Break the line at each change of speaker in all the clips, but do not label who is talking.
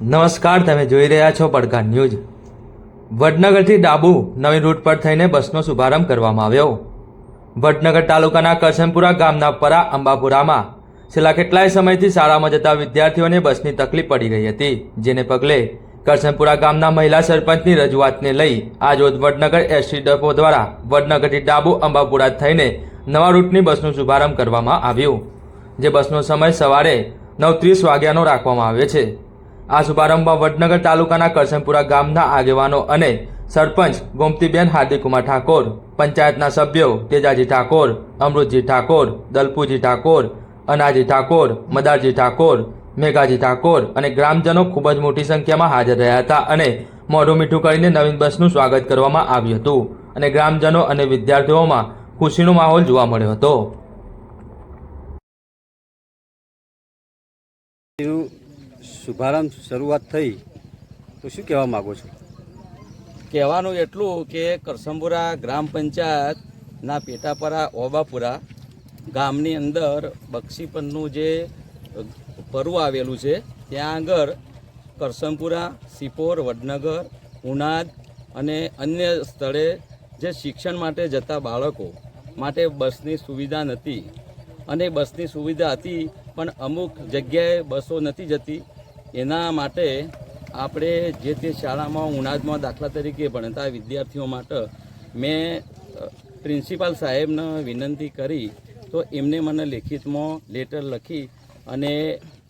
નમસ્કાર, તમે જોઈ રહ્યા છો પડકાર ન્યૂઝ. વડનગરથી ડાબુ નવી રૂટ પર થઈને બસનો શુભારંભ કરવામાં આવ્યો. વડનગર તાલુકાના કરશનપુરા ગામના પરા અંબાપુરામાં છેલ્લા કેટલાય સમયથી શાળામાં જતા વિદ્યાર્થીઓને બસની તકલીફ પડી રહી હતી, જેને પગલે કરશનપુરા ગામના મહિલા સરપંચની રજૂઆતને લઈ આજરોજ વડનગર એસટી ડપો દ્વારા વડનગરથી ડાબુ અંબાપુરા થઈને નવા રૂટની બસનું શુભારંભ કરવામાં આવ્યું, જે બસનો સમય સવારે નવ ત્રીસ વાગ્યાનો રાખવામાં આવ્યો છે. આ શુભારંભમાં વડનગર તાલુકાના કરશનપુરા ગામના આગેવાનો અને સરપંચ ગોમતીબેન હાર્દિકુમાર ઠાકોર, પંચાયતના સભ્યો તેજાજી ઠાકોર, અમૃતજી ઠાકોર, દલપુજી ઠાકોર, અનાજી ઠાકોર, મદારજી ઠાકોર, મેઘાજી ઠાકોર અને ગ્રામજનો ખૂબ જ મોટી સંખ્યામાં હાજર રહ્યા હતા અને મોઢું મીઠું કરીને નવીન બસનું સ્વાગત કરવામાં આવ્યું હતું અને ગ્રામજનો અને વિદ્યાર્થીઓમાં ખુશીનો માહોલ જોવા મળ્યો હતો.
શુભારંભ શરૂઆત થઈ, તો શું કહેવા માગો છો?
કહેવાનું એટલું કે કરસંબુરા ગ્રામ પંચાયતના પેટાપરા ઓબાપુરા ગામની અંદર બક્ષીપનનું જે પરવું આવેલું છે, ત્યાં આગળ કરસનપુરા સિપોર, વડનગર, ઉનાદ અને અન્ય સ્થળે જે શિક્ષણ માટે જતા બાળકો માટે બસની સુવિધા નથી. અને બસની સુવિધા હતી, પણ અમુક જગ્યાએ બસો નથી જતી. એના માટે આપણે જે તે શાળામાં ઉનાદમાં દાખલા તરીકે ભણતા વિદ્યાર્થીઓ માટે મેં પ્રિન્સિપાલ સાહેબને વિનંતી કરી તો એમને મને લેખિતમાં લેટર લખી અને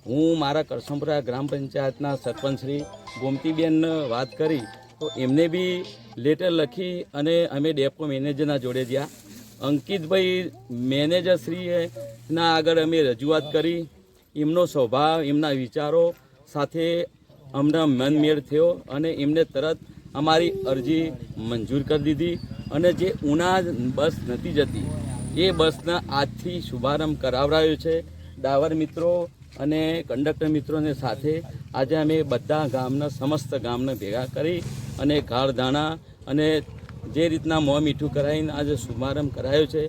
હું મારા કરસમપુરા ગ્રામ પંચાયતના સરપંચ શ્રી ગોમતીબેન વાત કરી તો એમને બી લેટર લખી અને અમે ડેપો મેનેજરના જોડે ગયા. અંકિતભાઈ મેનેજરશ્રીના આગળ અમે રજૂઆત કરી. એમનો સ્વભાવ, એમના વિચારો સાથે હમણાં મનમેળ થયો અને એમને તરત અમારી અરજી મંજૂર કરી દીધી અને જે ઉના બસ નથી જતી, એ બસના આજથી શુભારંભ કરાવરાયો છે. ડાવર મિત્રો અને કંડક્ટર મિત્રોને સાથે આજે અમે બધા ગામના સમસ્ત ગામને ભેગા કરી અને કાળધાણા અને જે રીતના મોં મીઠું કરાવીને આજે શુભારંભ કરાયો છે.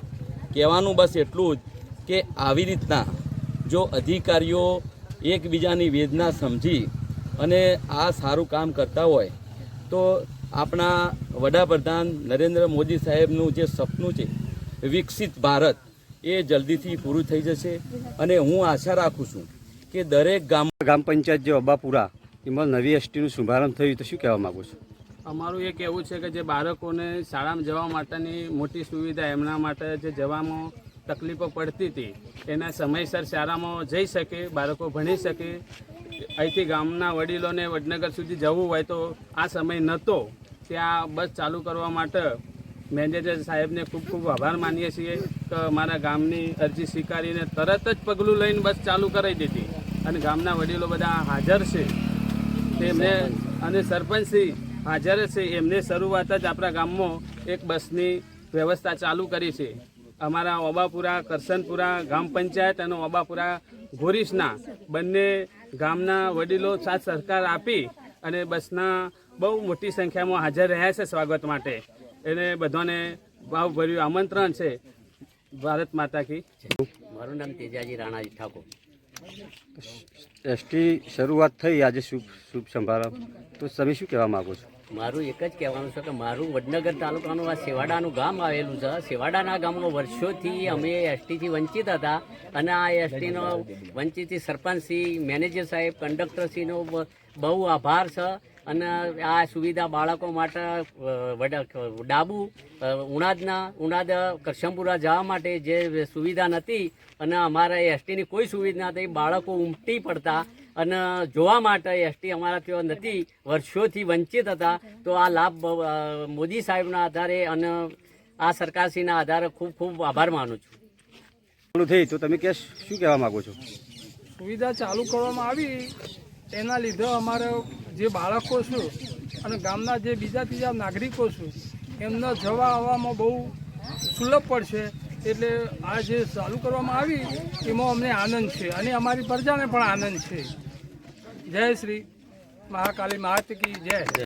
કહેવાનું બસ એટલું જ કે આવી રીતના જો અધિકારીઓ એકબીજાની વેદના સમજી અને આ સારું કામ કરતા હોય તો આપણા વડાપ્રધાન નરેન્દ્ર મોદી સાહેબનું જે સપનું છે વિકસિત ભારત એ જલ્દીથી પૂરું થઈ જશે. અને હું આશા રાખું છું કે દરેક ગામ
ગ્રામ પંચાયત જે અબાપુરા એમાં નવી એસટીનું શુભારંભ થયું તો શું કહેવા માગું છું?
અમારું એ કહેવું છે કે જે બાળકોને શાળામાં જવા માટેની મોટી સુવિધા એમના માટે જે જવામાં તકલીફો પડતી હતી. એના સમયસર શાળામાં જઈ શકે, બાળકો ભણી શકે. અહીંથી ગામના વડીલોને વડનગર સુધી જવું હોય તો આ સમય નહોતો ત્યાં બસ ચાલુ કરવા માટે મેનેજર સાહેબને ખૂબ ખૂબ આભાર માનીએ છીએ કે મારા ગામની અરજી સ્વીકારીને તરત જ પગલું લઈને બસ ચાલુ કરાવી દીધી. અને ગામના વડીલો બધા હાજર છે. તેમને અને સરપંચશ્રી હાજર છે. એમને શરૂઆત જ આપણા ગામમાં એક બસની વ્યવસ્થા ચાલુ કરી છે. અમારા ઓબાપુરા, કરસનપુરા ગ્રામ પંચાયત અને ઓબાપુરા ઘોરીસના બંને ગામના વડીલો સાથ સરકાર આપી અને બસના બહુ મોટી સંખ્યામાં હાજર રહ્યા છે સ્વાગત માટે. એને બધાને ભાવભર્યું આમંત્રણ છે. ભારત માતા કી
મારું નામ તેજાજી રાણાજી ઠાકોર.
એસટી શરૂઆત થઈ આજે શુભ શુભ સમારંભ તો તમે શું કહેવા માગો છો?
મારું એક જ કહેવાનું છે કે મારું વડનગર તાલુકાનું આ સેવાડાનું ગામ આવેલું છે. સેવાડાના ગામમાં વર્ષોથી અમે એસટીથી વંચિત હતા અને આ એસટીનો વંચિતથી સરપંચશ્રી, મેનેજર સાહેબ, કંડક્ટરશ્રીનો બહુ આભાર છે. અને આ સુવિધા બાળકો માટે ડાબુ અ, ઉણાદના ઉણાદ કરશમપુરા જવા માટે જે સુવિધા નથી અને અમારા એસટીની કોઈ સુવિધા નથી બાળકો ઉમટી પડતા અને જોવા માટે એસટી અમારા ત્યાં નથી વર્ષોથી વંચિત હતા. તો આ લાભ મોદી સાહેબના આધારે અને આ સરકારશ્રીના આધારે ખૂબ ખૂબ આભાર માનું છું.
ચાલુ થઈ તો તમે કે શું કહેવા માગો છો?
સુવિધા ચાલુ કરવામાં આવી એના લીધે અમારે જે બાળકો છે અને ગામના જે બીજા ત્રીજા નાગરિકો છે, એમના જવા આવવામાં બહુ સુલભ પડશે. એટલે આ જે ચાલુ કરવામાં આવી, એમાં અમને આનંદ છે અને અમારી પ્રજાને પણ આનંદ છે. જય શ્રી મહાકાલી મહાતકી જય.